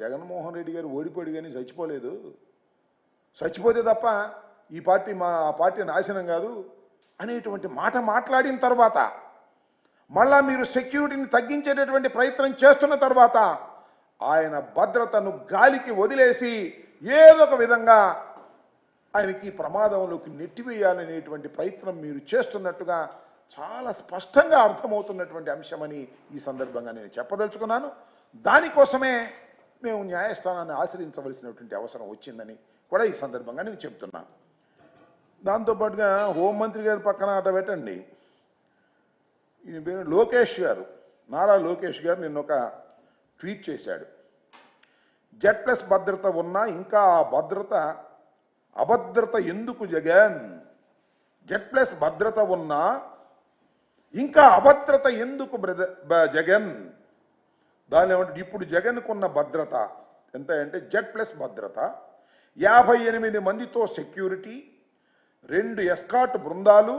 జగన్మోహన్ రెడ్డి గారు ఓడిపోయాడు కానీ చచ్చిపోలేదు. చచ్చిపోతే తప్ప ఈ పార్టీ మా ఆ పార్టీ నాశనం కాదు అనేటువంటి మాట మాట్లాడిన తర్వాత మళ్ళా మీరు సెక్యూరిటీని తగ్గించేటటువంటి ప్రయత్నం చేస్తున్న తర్వాత ఆయన భద్రతను గాలికి వదిలేసి ఏదో ఒక విధంగా ఆయనకి ప్రమాదంలోకి నెట్టివేయాలనేటువంటి ప్రయత్నం మీరు చేస్తున్నట్టుగా చాలా స్పష్టంగా అర్థమవుతున్నటువంటి అంశమని ఈ సందర్భంగా నేను చెప్పదలుచుకున్నాను. దానికోసమే మేము న్యాయస్థానాన్ని ఆశ్రయించవలసినటువంటి అవసరం వచ్చిందని కూడా ఈ సందర్భంగా నేను చెప్తున్నాను దాంతోపాటుగా హోంమంత్రి గారి పక్కన అట పెట్టండి. లోకేష్ గారు నారా లోకేష్ గారు నిన్న ఒక ట్వీట్ చేశాడు. జెడ్ ప్లస్ భద్రత ఉన్నా ఇంకా ఆ భద్రత అభద్రత ఎందుకు జగన్? జెడ్ ప్లస్ భద్రత ఉన్నా ఇంకా అభద్రత ఎందుకు బ్రద బ- జగన్? దాని ఏమంటే ఇప్పుడు జగన్కున్న భద్రత ఎంత అంటే జెడ్ ప్లస్ భద్రత. యాభై ఎనిమిది మందితో సెక్యూరిటీ రెండు ఎస్కాట్ బృందాలు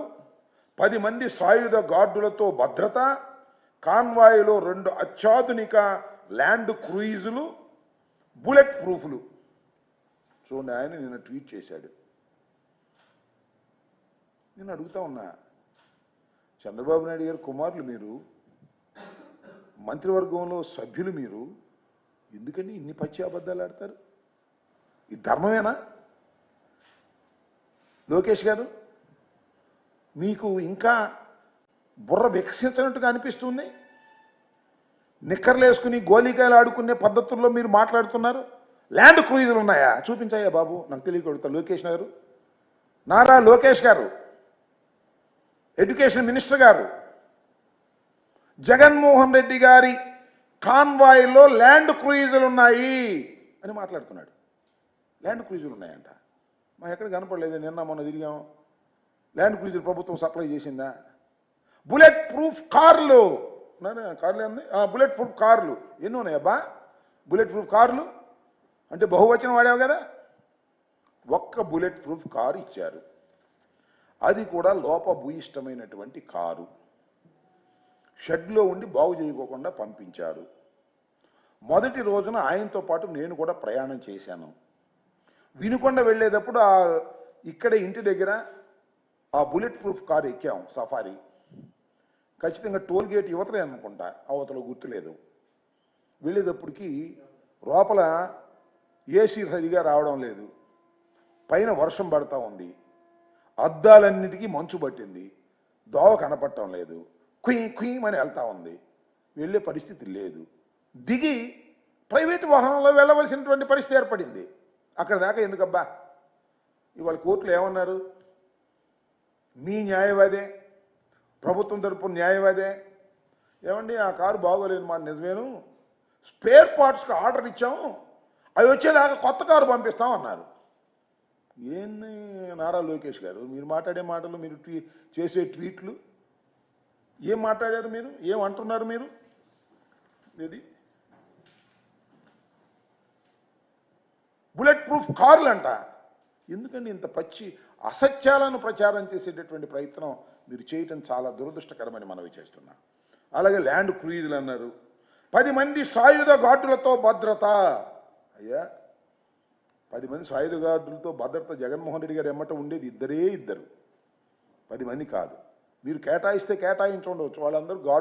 పది మంది సాయుధ గార్డులతో భద్రత కాన్వాయ్లో రెండు అత్యాధునిక ల్యాండ్ క్రూయిజులు బుల్లెట్ ప్రూఫ్లు. చూడండి ఆయన నిన్న ట్వీట్ చేశాడు. నేను అడుగుతా ఉన్నా చంద్రబాబు నాయుడు గారు కుమారులు మీరు? మంత్రివర్గంలో సభ్యులు మీరు ఎందుకని ఇన్ని పచ్చి అబద్ధాలు ఆడతారు? ఇది ధర్మమేనా? లోకేష్ గారు మీకు ఇంకా బుర్ర వికసించినట్టుగా అనిపిస్తుంది? నిక్కర్లు వేసుకుని గోలీకాయలు ఆడుకునే పద్ధతుల్లో మీరు మాట్లాడుతున్నారు? ల్యాండ్ క్రూయిజులు ఉన్నాయా? చూపించాయా బాబు? నాకు తెలియకూడతా లోకేష్ గారు నారా లోకేష్ గారు ఎడ్యుకేషన్ మినిస్టర్ గారు జగన్మోహన్ రెడ్డి గారి కాన్వాయ్లో ల్యాండ్ క్రూయిజులు ఉన్నాయి అని మాట్లాడుతున్నాడు. ల్యాండ్ క్రూయిజులు ఉన్నాయంట మా ఎక్కడ కనపడలేదు నిన్న మొన్న తిరిగాం. ల్యాండ్ క్రూయిజులు ప్రభుత్వం సప్లై చేసిందా? బుల్లెట్ ప్రూఫ్ కార్లు. కార్లు ఏంది బుల్లెట్ ప్రూఫ్ కార్లు. ఎన్ని ఉన్నాయి అబ్బా? బుల్లెట్ ప్రూఫ్ కార్లు? అంటే బహువచనం వాడావు కదా? ఒక్క బుల్లెట్ ప్రూఫ్ కారు ఇచ్చారు. అది కూడా లోపభూయిష్టమైనటువంటి కారు. షెడ్లో ఉండి బాగు చేయకోకుండా పంపించారు. మొదటి రోజున ఆయనతో పాటు నేను కూడా ప్రయాణం చేశాను. వినుకొండ వెళ్ళేటప్పుడు ఆ ఇక్కడే ఇంటి దగ్గర ఆ బుల్లెట్ ప్రూఫ్ కారు ఎక్కాం సఫారీ. ఖచ్చితంగా టోల్ గేట్ యువతలే అనుకుంటా అవతల గుర్తులేదు. వెళ్ళేటప్పటికి లోపల ఏసీ సరిగా రావడం లేదు. పైన వర్షం పడతా ఉంది. అద్దాలన్నిటికీ మంచు పట్టింది. దోవ కనపడటం లేదు. కుయ్ కుయ్ అని వెళ్తా ఉంది. వెళ్ళే పరిస్థితి లేదు. దిగి ప్రైవేట్ వాహనంలో వెళ్ళవలసినటువంటి పరిస్థితి ఏర్పడింది. అక్కడ దాకా ఎందుకబ్బా? ఇవాళ కోర్టులో ఏమన్నారు? మీ న్యాయవాదే? ప్రభుత్వం తరపున న్యాయవాదే? ఏమండి ఆ కారు బాగోలేదు మాట నిజమేను? స్పేర్ పార్ట్స్కి ఆర్డర్ ఇచ్చాము అవి వచ్చేదాకా కొత్త కారు పంపిస్తాం అన్నారు. ఏంది నారా లోకేష్ గారు? మీరు మాట్లాడే మాటలు మీరు చేసే ట్వీట్లు? ఏం మాట్లాడారు మీరు? ఏం అంటున్నారు మీరు? ఇది బుల్లెట్ ప్రూఫ్ కార్లు అంట. ఎందుకండి ఇంత పచ్చి అసత్యాలను ప్రచారం చేసేటటువంటి ప్రయత్నం మీరు చేయటం చాలా దురదృష్టకరమని మనవి చేస్తున్నా. అలాగే ల్యాండ్ క్రూయిజులు అన్నారు. పది మంది సాయుధ గార్డులతో భద్రత. అయ్యా పది మంది సాయుధ గార్డులతో భద్రత జగన్మోహన్ రెడ్డి గారు ఎమ్మట ఉండేది ఇద్దరే ఇద్దరు. పది మంది కాదు. మీరు కేటాయిస్తే కేటాయించి ఉండవచ్చు. వాళ్ళందరూ గార్డు